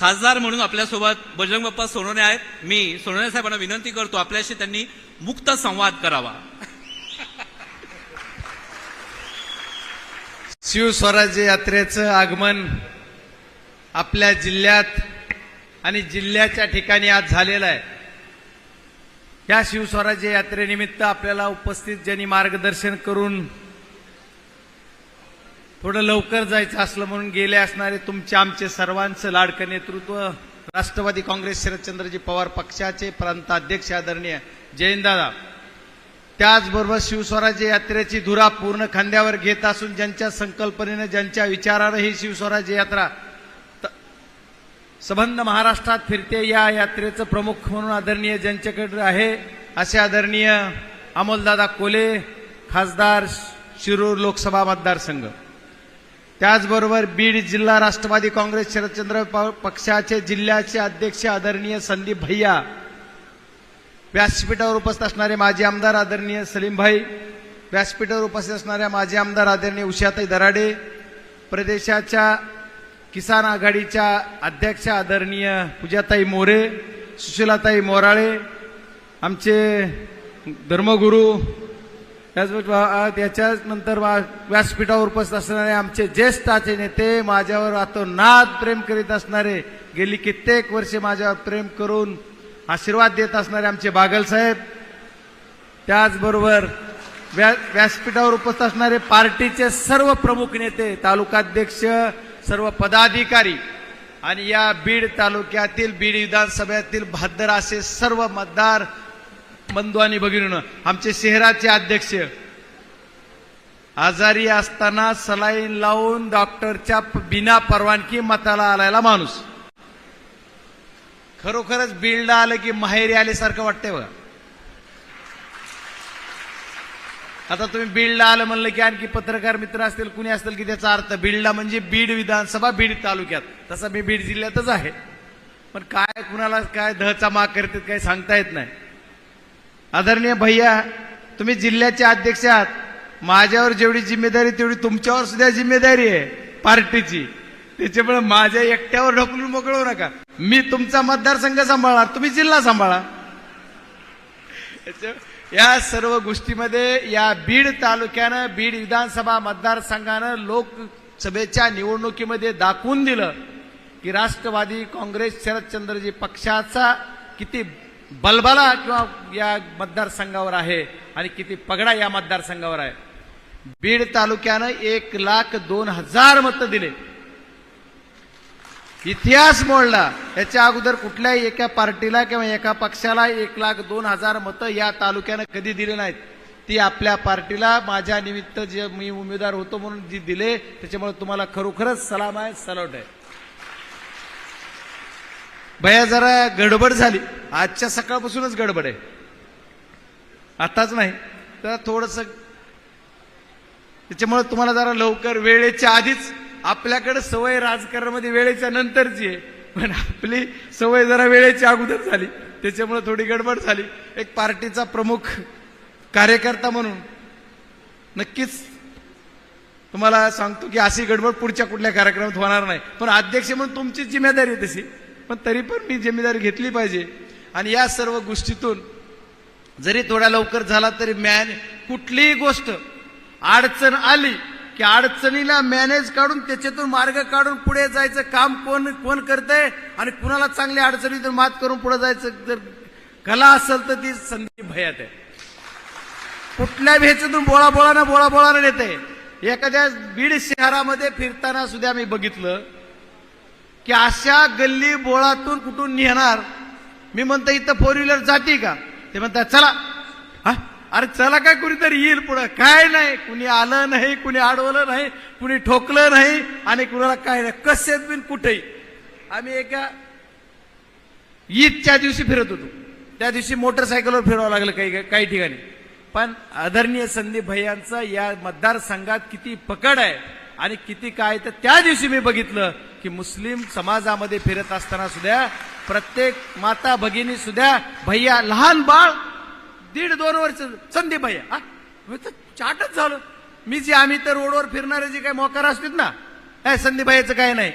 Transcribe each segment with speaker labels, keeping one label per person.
Speaker 1: खासदार म्हणून आपल्यासोबत बजरंग बाप्पा सोनवणे आहेत. मी सोनवणे साहेबांना विनंती करतो आपल्याशी त्यांनी मुक्त संवाद करावा.
Speaker 2: शिवस्वराज्य यात्रेचं आगमन आपल्या जिल्ह्यात आणि जिल्ह्याच्या ठिकाणी आज झालेलं आहे. या शिवस्वराज्य यात्रेनिमित्त आपल्याला उपस्थित ज्यांनी मार्गदर्शन करून थोडं लवकर जायचं असलं म्हणून गेले असणारे तुमचे आमचे सर्वांचं लाडकं नेतृत्व राष्ट्रवादी काँग्रेस शरदचंद्रजी पवार पक्षाचे प्रांताध्यक्ष आदरणीय जयंतदादा त्याचबरोबर शिवस्वराज्य यात्रेची धुरा पूर्ण खांद्यावर घेत असून ज्यांच्या संकल्पनेनं ज्यांच्या विचारानं ही शिवस्वराज्य यात्रा त- संबंध महाराष्ट्रात फिरते या यात्रेचं प्रमुख म्हणून आदरणीय ज्यांच्याकडे आहे असे आदरणीय अमोलदादा कोले खासदार शिरूर लोकसभा मतदारसंघ. त्याचबरोबर बीड जिल्हा राष्ट्रवादी काँग्रेस शरदचंद्र पक्षाचे जिल्ह्याचे अध्यक्ष आदरणीय संदीप भैया व्यासपीठावर उपस्थित असणारे माजी आमदार आदरणीय सलीमभाई व्यासपीठावर उपस्थित असणाऱ्या माजी आमदार आदरणीय उषाताई दराडे प्रदेशाच्या किसान आघाडीच्या अध्यक्ष आदरणीय पूजाताई मोरे सुशीलाताई मोराळे आमचे धर्मगुरू त्याचबरोबर त्याच्याच नंतर व्यासपीठावर उपस्थित असणारे आमचे ज्येष्ठाचे नेते माझ्यावर आता नाद प्रेम करीत असणारे गेली कित्येक वर्षे माझ्यावर प्रेम करून आशीर्वाद देत असणारे आमचे बागल साहेब. त्याचबरोबर व्या व्यासपीठावर उपस्थित असणारे पार्टीचे सर्व प्रमुख नेते तालुकाध्यक्ष सर्व पदाधिकारी आणि या बीड तालुक्यातील बीड विधानसभेतील भाद्र असे सर्व मतदार बंधू आणि भगिनीनं आमचे शहराचे अध्यक्ष. आजारी असताना सलाईन लावून डॉक्टरच्या बिना परवानगी मताला आलायला माणूस. खरोखरच बीडला आलं की माहेरी आल्यासारखं वाटतंय बघा. आता तुम्ही बीडला आलं म्हणलं की आणखी पत्रकार मित्र असतील कुणी असतील की त्याचा अर्थ बीडला म्हणजे बीड विधानसभा बीड तालुक्यात. तसं मी बीड जिल्ह्यातच आहे. पण काय कुणाला काय दहचा माग करतात काही सांगता येत नाही. आदरणीय भैया तुम्ही जिल्ह्याचे अध्यक्ष आहात. माझ्यावर जेवढी जिम्मेदारी तेवढी तुमच्यावर सुद्धा जिम्मेदारी आहे पार्टीची. त्याच्यामुळे माझ्या एकट्यावर ढकलून मोकळवू नका. मी तुमचा मतदारसंघ सांभाळणार तुम्ही जिल्हा सांभाळा. या सर्व गोष्टीमध्ये या बीड तालुक्यानं बीड विधानसभा मतदारसंघानं लोकसभेच्या निवडणुकीमध्ये दाखवून दिलं की राष्ट्रवादी काँग्रेस शरदचंद्रजी पक्षाचा किती बलबला किंवा या मतदारसंघावर आहे आणि किती पगडा या मतदारसंघावर आहे. बीड तालुक्यानं एक लाख दोन हजार मतं दिले. इतिहास मोडला. याच्या अगोदर कुठल्याही एका पार्टीला किंवा एका पक्षाला एक लाख दोन हजार मतं या तालुक्यानं कधी दिले नाहीत. ती आपल्या पार्टीला माझ्या निमित्त जे मी उमेदवार होतो म्हणून जी दिले त्याच्यामुळे तुम्हाला खरोखरच सलाम आहे सलोट आहे. भया जरा गडबड झाली. आजच्या सकाळपासूनच गडबड आहे. आताच नाही. तर थोडस त्याच्यामुळे तुम्हाला जरा लवकर वेळेच्या आधीच आपल्याकडे सवय राजकारणामध्ये वेळेच्या नंतरची आहे. पण आपली सवय जरा वेळेच्या अगोदर झाली. त्याच्यामुळे थोडी गडबड झाली. एक पार्टीचा प्रमुख कार्यकर्ता म्हणून नक्कीच तुम्हाला सांगतो की अशी गडबड पुढच्या कुठल्या कार्यक्रमात होणार नाही. पण अध्यक्ष म्हणून तुमची जिम्मेदारी तशी. पण तरी पण मी जिम्मेदारी घेतली पाहिजे. आणि या सर्व गोष्टीतून जरी थोडा लवकर झाला तरी मॅन कुठलीही गोष्ट अडचण आली की अडचणीला मॅनेज काढून त्याच्यातून मार्ग काढून पुढे जायचं काम कोण कोण करतंय आणि कुणाला चांगल्या अडचणीतून मात करून पुढे जायचं जर कला असेल तर ती संधी भयात आहे. कुठल्या भेचतून बोळा बोळानं बोळा बोळानं येते एखाद्या बीड शहरामध्ये फिरताना सुद्धा मी बघितलं की अशा गल्ली बोळातून कुठून नेणार? मी म्हणतो इथं फोर व्हीलर जाते का? ते म्हणतात चला. हा? अरे चला काय कुणीतरी येईल पुढं? काय नाही. कुणी आलं नाही कुणी अडवलं नाही कुणी ठोकलं नाही आणि कुणाला काय नाही. कसेच बिन कुठेही. आम्ही एका ईदच्या दिवशी फिरत होतो. त्या दिवशी मोटरसायकलवर फिरावं लागलं काही काही ठिकाणी. पण आदरणीय संदीप भैयांचा या मतदारसंघात किती पकड आहे. आणि किती काय तर त्या दिवशी मी बघितलं की मुस्लिम समाजामध्ये फिरत असताना सुद्धा प्रत्येक माता भगिनी सुद्धा भैया लहान बाळ दीड दोन वर्ष संदीप भैया हा? तर चाटच झालं. मी जे आम्ही तर रोडवर फिरणारे जे काही मोकार असतील ना काय संदीप भैयाचं काय नाही.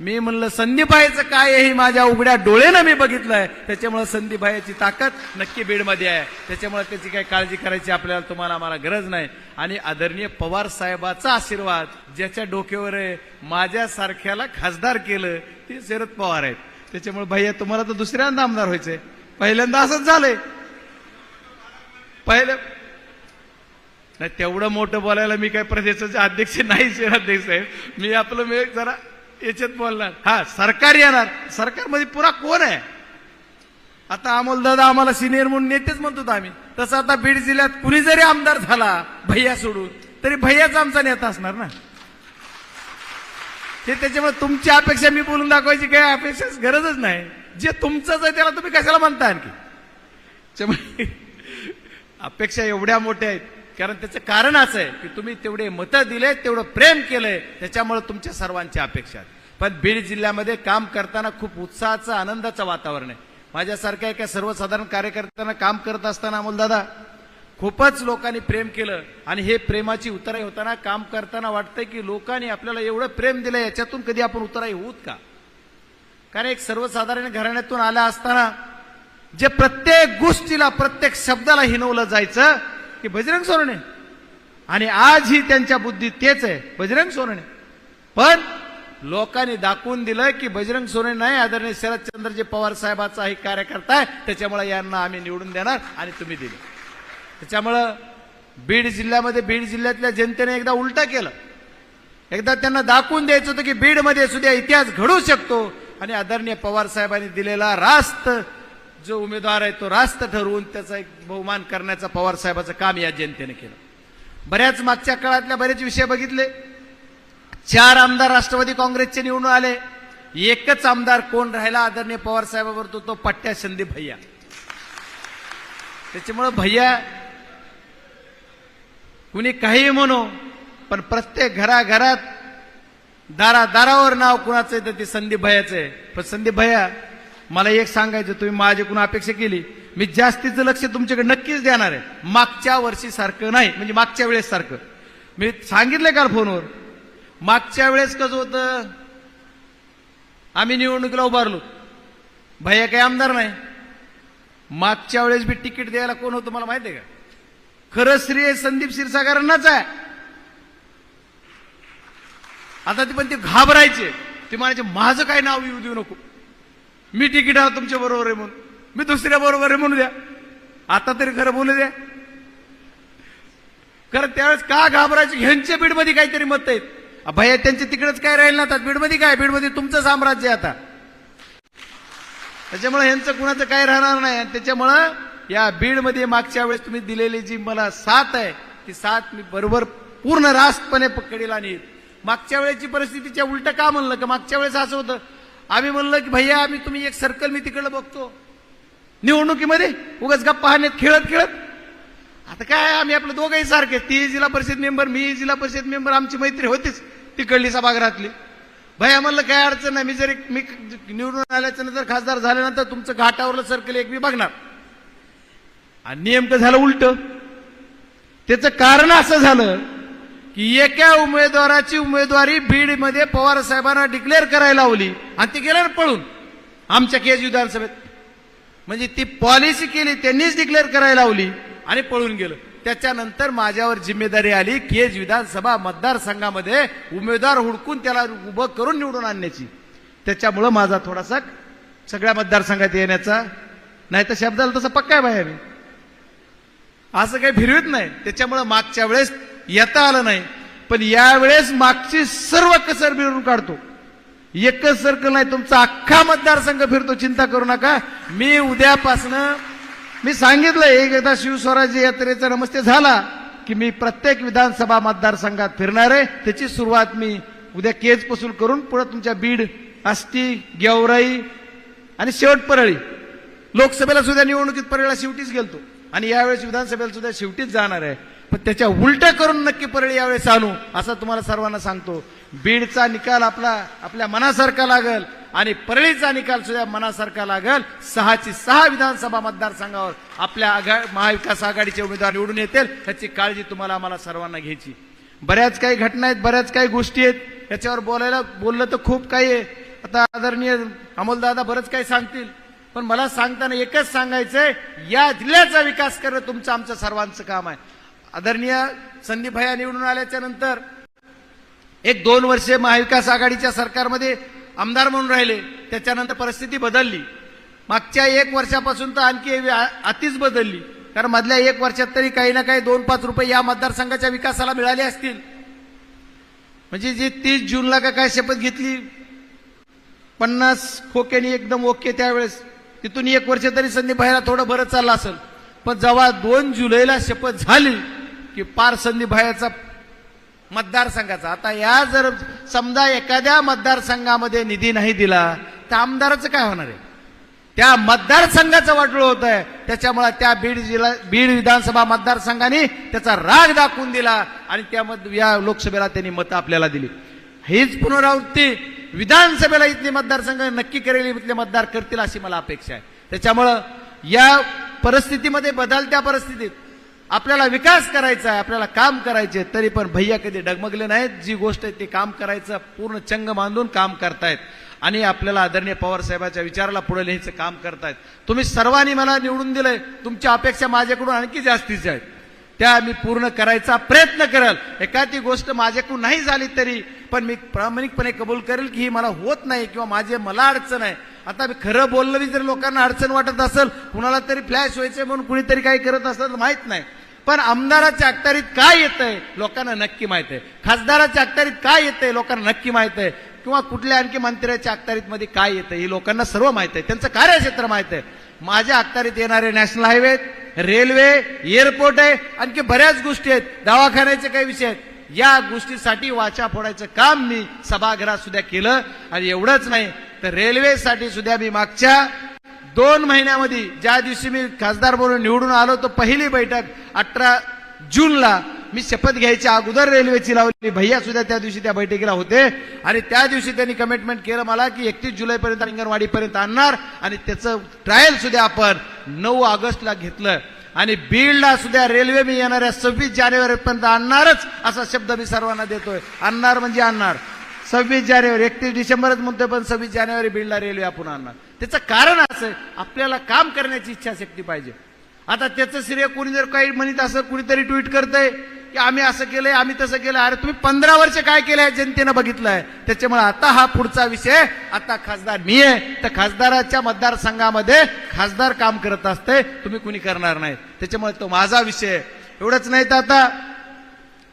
Speaker 2: मी म्हणलं संदीपायचं काय हे माझ्या उघड्या डोळ्यानं मी बघितलंय. त्याच्यामुळे संदीपायाची ताकद नक्की बीडमध्ये आहे. त्याच्यामुळे त्याची काही काळजी करायची आपल्याला तुम्हाला आम्हाला गरज नाही. आणि आदरणीय पवार साहेबाचा आशीर्वाद ज्याच्या डोक्यावर आहे माझ्यासारख्याला खासदार केलं ते शरद पवार आहेत. त्याच्यामुळे भैया तुम्हाला तर दुसऱ्यांदा आमदार व्हायचंय. पहिल्यांदा असंच झालंय. पहिलं नाही तेवढं मोठं बोलायला मी काय प्रदेशाचे अध्यक्ष नाही शहराध्यक्ष साहेब. मी आपलं मी जरा याच्यात बोलणार. हा सरकार येणार. सरकारमध्ये पुरा कोण आहे? आता अमोल दादा आम्हाला सिनियर म्हणून नेतेच म्हणतो आम्ही. तसं आता बीड जिल्ह्यात कुणी जरी आमदार झाला भैया सोडून तरी भैयाच आमचा नेता असणार ना? ते त्याच्यामुळे तुमची अपेक्षा मी बोलून दाखवायची काही अपेक्षा गरजच नाही. जे तुमचंच आहे त्याला तुम्ही कशाला म्हणता आणखी? त्याच्यामुळे अपेक्षा एवढ्या मोठ्या आहेत. कारण त्याचं कारण असं आहे की तुम्ही तेवढे मतं दिले तेवढं प्रेम केलंय त्याच्यामुळे तुमच्या सर्वांच्या अपेक्षा पण बीड जिल्ह्यामध्ये काम करताना खूप उत्साहाचं आनंदाचं वातावरण आहे. माझ्यासारख्या एका सर्वसाधारण कार्यकर्त्यांना काम करत असताना अमोलदादा खूपच लोकांनी प्रेम केलं आणि हे प्रेमाची उतराई होताना काम करताना वाटतंय की लोकांनी आपल्याला एवढं प्रेम दिलं याच्यातून कधी आपण उतराई होऊत का? कारण एक सर्वसाधारण घराण्यातून आला असताना जे प्रत्येक गोष्टीला प्रत्येक शब्दाला हिनवलं जायचं की बजरंग सोनवणे आणि आजही त्यांच्या बुद्धीत तेच आहे बजरंग सोनवणे पण लोकांनी दाखवून दिलं की बजरंग सोने नाही आदरणीय शरदचंद्रजी पवार साहेबाचा ही कार्यकर्ता आहे. त्याच्यामुळे यांना आम्ही निवडून देणार आणि तुम्ही दिले. त्याच्यामुळं बीड जिल्ह्यामध्ये बीड जिल्ह्यातल्या जनतेने एकदा उलट केलं. एकदा त्यांना दाखवून द्यायचं होतं की बीडमध्ये सुद्धा इतिहास घडू शकतो. आणि आदरणीय पवार साहेबांनी दिलेला रास्त जो उमेदवार आहे तो रास्त ठरवून त्याचा एक बहुमान करण्याचं पवार साहेबाचं काम या जनतेने केलं. बऱ्याच मागच्या काळातल्या बरेच विषय बघितले. चार आमदार राष्ट्रवादी काँग्रेसचे निवडून आले. एकच आमदार कोण राहिला? आदरणीय पवार साहेबावर तो तो पट्ट्या संदीप भैया. त्याच्यामुळं भैया कुणी काही म्हणो पण प्रत्येक घराघरात दारा दारावर नाव कुणाचं आहे तर ते संदीप भैयाचं आहे. पण संदीप भैया मला एक सांगायचं तुम्ही माझ्याकडून अपेक्षा केली. मी जास्तीचं लक्ष तुमच्याकडे नक्कीच देणार आहे. मागच्या वर्षी सारखं नाही म्हणजे मागच्या वेळेस सारखं. मी सांगितलंय काल फोनवर. मागच्या वेळेस कसं होतं आम्ही निवडणुकीला उभारलो. भैया काही आमदार नाही. मागच्या वेळेस बी तिकीट द्यायला कोण होतं मला माहिती आहे का? खरं श्रेय संदीप क्षीरसागरांनाच आहे. आता ते पण ते घाबरायचे. ते म्हणायचे माझं काय नाव येऊ देऊ नको. मी तिकीट आहे तुमच्या बरोबर आहे म्हणून. मी दुसऱ्या बरोबर आहे म्हणू द्या. आता तरी खरं बोलू द्या. खरं त्यावेळेस का घाबरायचे? ह्यांच्या बीडमध्ये काहीतरी मत आहेत. भैया त्यांचे तिकडेच काय राहील ना आता? बीडमध्ये काय? बीडमध्ये तुमचं साम्राज्य आहे आता. त्याच्यामुळे ह्यांचं कुणाचं काय राहणार नाही. आणि त्याच्यामुळं या बीडमध्ये मागच्या वेळेस तुम्ही दिलेली जी मला साथ आहे ती साथ मी बरोबर पूर्ण रास्तपणे पकडेल आणि मागच्या वेळेची परिस्थितीच्या उलट का म्हणलं? का मागच्या वेळेस असं होतं? आम्ही म्हणलं की भैया आम्ही तुम्ही एक सर्कल मी तिकडलं बघतो. निवडणुकीमध्ये उगाच गप्पा पाहण्यात खेळत खेळत. आता काय आम्ही आपलं दोघंही सारखे. ती जिल्हा परिषद मेंबर मी जिल्हा परिषद मेंबर आमची मैत्री होतीच तिकडली सभागृहातली. भैया म्हणलं काय अडचण नाही मी जरी मी निवडून आल्याच्यानंतर खासदार झाल्यानंतर तुमचं घाटावरलं सर्कल एक मी बघणार. आणि नेमकं झालं उलट. त्याचं कारण असं झालं की एका उमेदवाराची उमेदवारी बीडमध्ये पवार साहेबांना डिक्लेअर करायला लावली. आणि ती गेलं ना पळून आमच्या केज विधानसभेत. म्हणजे ती पॉलिसी केली त्यांनीच डिक्लेअर करायला लावली आणि पळून गेलं. त्याच्यानंतर माझ्यावर जिम्मेदारी आली केज विधानसभा मतदारसंघामध्ये उमेदवार हुडकून त्याला उभं करून निवडून आणण्याची. त्याच्यामुळं माझा थोडासा सगळ्या मतदारसंघात येण्याचा नाही तर शब्दाला तसं पक्का आहे बाहेर. असं काही फिरवित नाही. त्याच्यामुळं मागच्या वेळेस येता आलं नाही. पण यावेळेस मागची सर्व कसर मिळून काढतो. एकच सर्कल नाही तुमचा अख्खा मतदारसंघ फिरतो. चिंता करू नका. मी उद्यापासनं मी सांगितलं एकदा शिवस्वराज्य यात्रेचा नमस्ते झाला की मी प्रत्येक विधानसभा मतदारसंघात फिरणार आहे. त्याची सुरुवात मी उद्या केज पसूल करून पुढे तुमच्या बीड आष्टी गेवराई आणि शेवट परळी. लोकसभेला सुद्धा निवडणुकीत परळीला शेवटीच गेलतो. आणि यावेळेस विधानसभेला सुद्धा शेवटीच जाणार आहे. पण त्याच्या उलटं करून नक्की परळी यावेळेस आणू असं तुम्हाला सर्वांना सांगतो. बीडचा निकाल आपला आपल्या मनासारखा लागल आणि परळीचा निकाल सुद्धा मनासारखा लागल. सहाची सहा विधानसभा मतदारसंघावर आपल्या आघा महाविकास आघाडीचे उमेदवार निवडून येतील त्याची काळजी तुम्हाला आम्हाला सर्वांना घ्यायची. बऱ्याच काही घटना आहेत बऱ्याच काही गोष्टी आहेत. याच्यावर बोलायला बोललं तर खूप काही आहे. आता आदरणीय अमोलदादा बरंच काही सांगतील. पण मला सांगताना एकच सांगायचंय या जिल्ह्याचा विकास करणं तुमचं आमचं सर्वांचं काम आहे. आदरणीय संदीप निवडून आल्याच्यानंतर एक दोन वर्षे महाविकास आघाडीच्या सरकारमध्ये आमदार म्हणून राहिले. त्याच्यानंतर परिस्थिती बदलली. मागच्या एक वर्षापासून तर आणखी अतिच बदलली. कारण मधल्या एक वर्षात तरी काही ना काही दोन पाच रुपये या मतदारसंघाच्या विकासाला मिळाले असतील. म्हणजे जी तीस जूनला का काय शपथ घेतली? पन्नास खोक्यानी एकदम ओके त्यावेळेस. तिथून एक वर्ष तरी संधी बाहेर थोडं बरं चाललं असेल. पण जेव्हा दोन जुलैला शपथ झाली की पार संदीप मतदारसंघाचा. आता या जर समजा एखाद्या मतदारसंघामध्ये निधी नाही दिला तर आमदाराचं काय होणार आहे? त्या मतदारसंघाचं वाटलं होत आहे त्याच्यामुळे त्या बीड जिल्हा बीड विधानसभा मतदारसंघाने त्याचा राग दाखवून दिला आणि त्यामध्ये या लोकसभेला त्यांनी मतं आपल्याला दिली. हीच पुनरावृत्ती विधानसभेला इथले मतदारसंघ नक्की करेल इथले मतदार करतील अशी मला अपेक्षा आहे. त्याच्यामुळं या परिस्थितीमध्ये बदलत्या परिस्थितीत आपल्याला विकास करायचा आहे आपल्याला काम करायचे तरी पण भैया कधी डगमगले नाहीत. जी गोष्ट आहे ती काम करायचं पूर्ण चंग बांधून काम करतायत. आणि आपल्याला आदरणीय पवार साहेबाच्या विचाराला पुढे लिहायचं काम करतायत. तुम्ही सर्वांनी मला निवडून दिलंय. तुमच्या अपेक्षा माझ्याकडून आणखी जास्तीच्या आहेत. त्या मी पूर्ण करायचा प्रयत्न करेल. एखादी गोष्ट माझ्याकडून नाही झाली तरी पण मी प्रामाणिकपणे कबूल करेल की ही मला होत नाही किंवा माझे मला अडचण आहे. आता मी खरं बोललं जर लोकांना अडचण वाटत असेल कुणाला तरी फ्लॅश व्हायचं म्हणून कुणीतरी काही करत असेल तर नाही. पण आमदाराच्या अखत्यारीत काय येतंय लोकांना नक्की माहीत आहे. खासदाराच्या अखत्यारीत काय येतंय लोकांना नक्की माहीत आहे. किंवा कुठल्या आणखी मंत्र्याच्या अखत्यारीत मध्ये काय येतं हे लोकांना सर्व माहीत आहे. त्यांचं कार्यक्षेत्र माहीत आहे. माझ्या अखत्यारीत येणारे नॅशनल हायवे रेल्वे एअरपोर्ट आहे आणखी बऱ्याच गोष्टी आहेत. दवाखान्याचे काही विषय आहेत. या गोष्टीसाठी वाचा फोडायचं काम मी सभागृहात सुद्धा केलं. आणि एवढंच नाही तर रेल्वेसाठी सुद्धा मी मागच्या दोन महिन्यामध्ये ज्या दिवशी मी खासदार म्हणून निवडून आलो तो पहिली बैठक अठरा जूनला मी शपथ घ्यायच्या अगोदर रेल्वेची लावली. भैया सुद्धा त्या दिवशी त्या बैठकीला होते आणि त्या दिवशी त्यांनी कमिटमेंट केलं मला की एकतीस जुलैपर्यंत अंगणवाडीपर्यंत आणणार आणि त्याचं ट्रायल सुद्धा आपण नऊ ऑगस्टला घेतलं. आणि बीडला सुद्धा रेल्वे मी येणाऱ्या सव्वीस जानेवारीपर्यंत आणणारच असा शब्द मी सर्वांना देतोय. आणणार म्हणजे आणणार. सव्वीस जानेवारी एकतीस डिसेंबरच म्हणतोय पण सव्वीस जानेवारी बीडला रेल्वे आपण आणणार. त्याचं कारण असं आहे, आपल्याला काम करण्याची इच्छाशक्ती पाहिजे. आता त्याचं श्रेय कोणी जर काही म्हणत असं कुणीतरी ट्विट करतंय की आम्ही असं केलंय आम्ही तसं केलं अरे तुम्ही पंधरा वर्ष काय केलंय जनतेनं बघितलंय. त्याच्यामुळे आता हा पुढचा विषय आता खासदार मी आहे तर खासदाराच्या मतदारसंघामध्ये खासदार काम करत असते तुम्ही कुणी करणार नाही. त्याच्यामुळे तो माझा विषय एवढंच नाही तर आता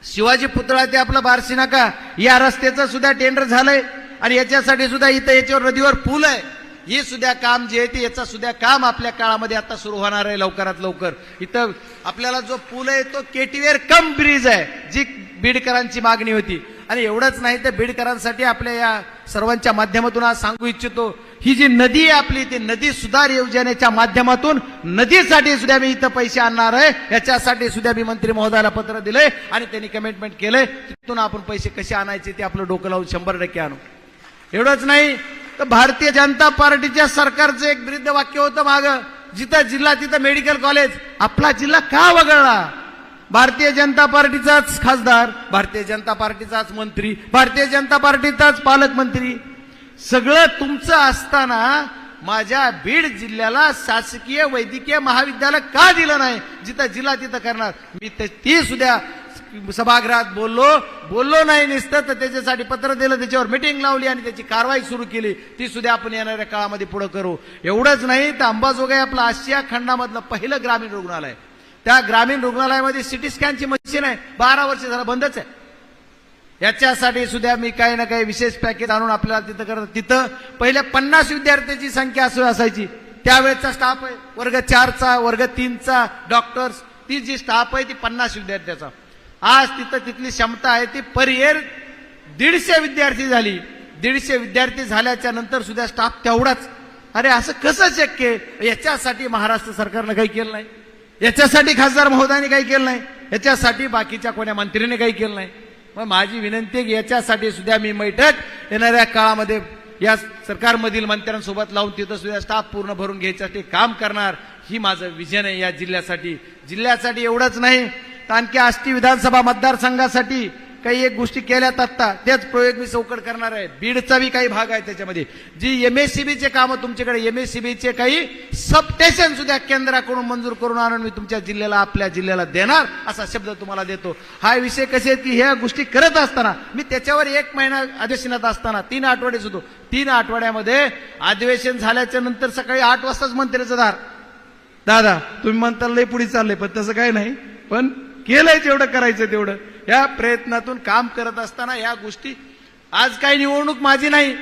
Speaker 2: शिवाजी पुतळा ते आपलं बारशी नाका या रस्त्याचं सुद्धा टेंडर झालंय आणि याच्यासाठी सुद्धा इथं याच्यावर नदीवर पूल आहे. हे सुद्धा काम जे आहे ते याचा सुद्धा काम आपल्या काळामध्ये आता सुरू होणार आहे लवकरात लवकर. इथं आपल्याला जो पूल आहे तो केटीवेर कम ब्रिज आहे जी बीडकरांची मागणी होती. आणि एवढंच नाही तर बीडकरांसाठी आपल्या या सर्वांच्या माध्यमातून आज सांगू इच्छितो ही जी नदी आहे आपली ती नदी सुधार योजनेच्या माध्यमातून नदीसाठी सुद्धा मी इथं पैसे आणणार आहे. याच्यासाठी सुद्धा मी मंत्री महोदयाला पत्र दिलंय आणि त्यांनी कमिटमेंट केलंय. तिथून आपण पैसे कसे आणायचे ते आपलं डोकं लावून शंभर टक्के आणू. एवढंच नाही तर भारतीय जनता पार्टीच्या सरकारचं एक विरुद्ध वाक्य होतं माग. जिथं जिल्हा तिथं मेडिकल कॉलेज. आपला जिल्हा का वगळला? भारतीय जनता पार्टीचाच खासदार भारतीय जनता पार्टीचाच मंत्री भारतीय जनता पार्टीचाच पालकमंत्री. सगळं तुमचं असताना माझ्या बीड जिल्ह्याला शासकीय वैद्यकीय महाविद्यालय का दिलं नाही? जिथं जिल्हा तिथं करणार. मी ते ती सुद्धा सभागृहात बोललो. बोललो नाही नसतं तर त्याच्यासाठी पत्र दिलं त्याच्यावर मिटिंग लावली आणि त्याची कारवाई सुरू केली. ती सुद्धा आपण येणाऱ्या काळामध्ये पुढं करू. एवढंच नाही तर अंबाजोगाई आपलं आशिया खंडामधलं पहिलं ग्रामीण रुग्णालय. त्या ग्रामीण रुग्णालयामध्ये सिटी स्कॅनची मशीन आहे. बारा वर्ष झालं बंदच आहे. याच्यासाठी सुद्धा मी काही ना काही विशेष पॅकेज आणून आपल्याला तिथं करत तिथं पहिल्या पन्नास विद्यार्थ्यांची संख्या असू असायची. त्यावेळेचा स्टाफ आहे. वर्ग चारचा वर्ग तीनचा डॉक्टर्स ती जी स्टाफ आहे ती पन्नास विद्यार्थ्याचा. आज तिथं तिथली क्षमता आहे ती पर इयर दीडशे विद्यार्थी झाली. दीडशे विद्यार्थी झाल्याच्यानंतर सुद्धा स्टाफ तेवढाच. अरे असं कसं शक्य याच्यासाठी महाराष्ट्र सरकारनं काही केलं नाही. याच्यासाठी खासदार महोदयाने काही केलं नाही. याच्यासाठी बाकीच्या कोण्या मंत्रीने काही केलं नाही. मग माझी विनंती आहे की याच्यासाठी सुद्धा मी बैठक येणाऱ्या काळामध्ये या सरकारमधील मंत्र्यांसोबत लावून तिथं सुद्धा स्टाफ पूर्ण भरून घ्यायसाठी काम करणार. ही माझं विजन आहे या जिल्ह्यासाठी. जिल्ह्यासाठी एवढंच नाही आणखी आष्टी विधानसभा मतदारसंघासाठी काही एक गोष्टी केल्यात आत्ता. त्याच प्रयोग मी चौकट करणार आहे. बीडचा बी काही भाग आहे त्याच्यामध्ये. जी एम एस सी बीचे कामं तुमच्याकडे एम एस सी बीचे काही सबस्टेशन सुद्धा केंद्राकडून मंजूर करून आणून मी तुमच्या जिल्ह्याला आपल्या जिल्ह्याला देणार असा शब्द तुम्हाला देतो. हा विषय कसे आहेत की ह्या गोष्टी करत असताना मी त्याच्यावर एक महिना अधिवेशनात असताना तीन आठवडेच होतो. तीन आठवड्यामध्ये अधिवेशन झाल्याच्यानंतर सकाळी आठ वाजताच मंत्र्याचं दार दादा तुम्ही म्हणता लय पुढे चाललंय पण तसं काय नाही. पण केलंय जेवढं करायचं तेवढं. या प्रयत्नातून काम करत असताना या गोष्टी आज काही निवडणूक माझी नाही.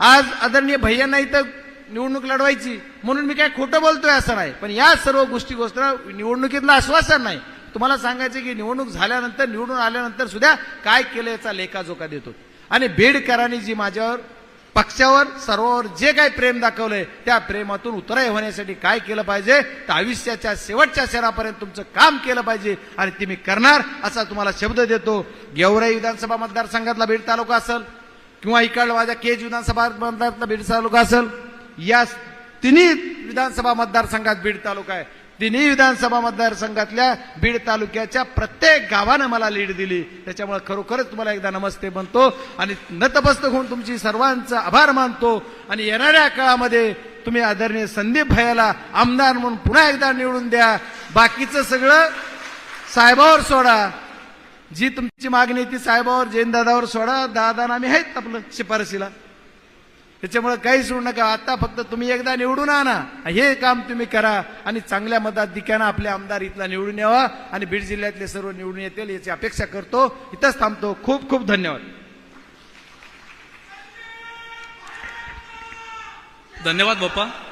Speaker 2: आज आदरणीय भैया नाही तर निवडणूक लढवायची. म्हणून मी काय खोटं बोलतोय असं नाही. पण या सर्व गोष्टी गोष्ट निवडणुकीतलं आश्वासन नाही. तुम्हाला सांगायचं की निवडणूक झाल्यानंतर निवडून आल्यानंतर सुद्धा काय केलं याचा लेखाजोखा देतो. आणि बेडकरांनी जी माझ्यावर पक्षावर सर्वावर जे काही प्रेम दाखवलंय त्या प्रेमातून उतराई होण्यासाठी काय केलं पाहिजे? तर आयुष्याच्या शेवटच्या शहरापर्यंत तुमचं काम केलं पाहिजे आणि ते मी करणार असा तुम्हाला शब्द देतो. गेवराई विधानसभा मतदारसंघातला बीड तालुका असेल किंवा इकडला माझ्या केज विधानसभा मतदारातला बीड तालुका असेल या तिन्ही विधानसभा मतदारसंघात बीड तालुका आहे. तिन्ही विधानसभा मतदारसंघातल्या बीड तालुक्याच्या प्रत्येक गावानं मला लीड दिली. त्याच्यामुळे खरोखरच तुम्हाला एकदा नमस्ते म्हणतो आणि नतमस्तक होऊन तुमची सर्वांचा आभार मानतो. आणि येणाऱ्या काळामध्ये तुम्ही आदरणीय संदीप भैयाला आमदार म्हणून पुन्हा एकदा निवडून द्या. बाकीचं सगळं साहेबावर सोडा. जी तुमची मागणी ती साहेबावर जैनदादावर सोडा. दादा आम्ही आहेत आपलं शिफारसीला त्याच्यामुळे काही सोडू नका. आता फक्त तुम्ही एकदा निवडून आणा हे काम तुम्ही करा. आणि चांगल्या मताधिक्यानं आपले आमदार इथला निवडून यावा. आणि बीड जिल्ह्यातले सर्व निवडून येतील याची अपेक्षा करतो. इथंच थांबतो. खूप खूप धन्यवाद.
Speaker 1: धन्यवाद बाप्पा.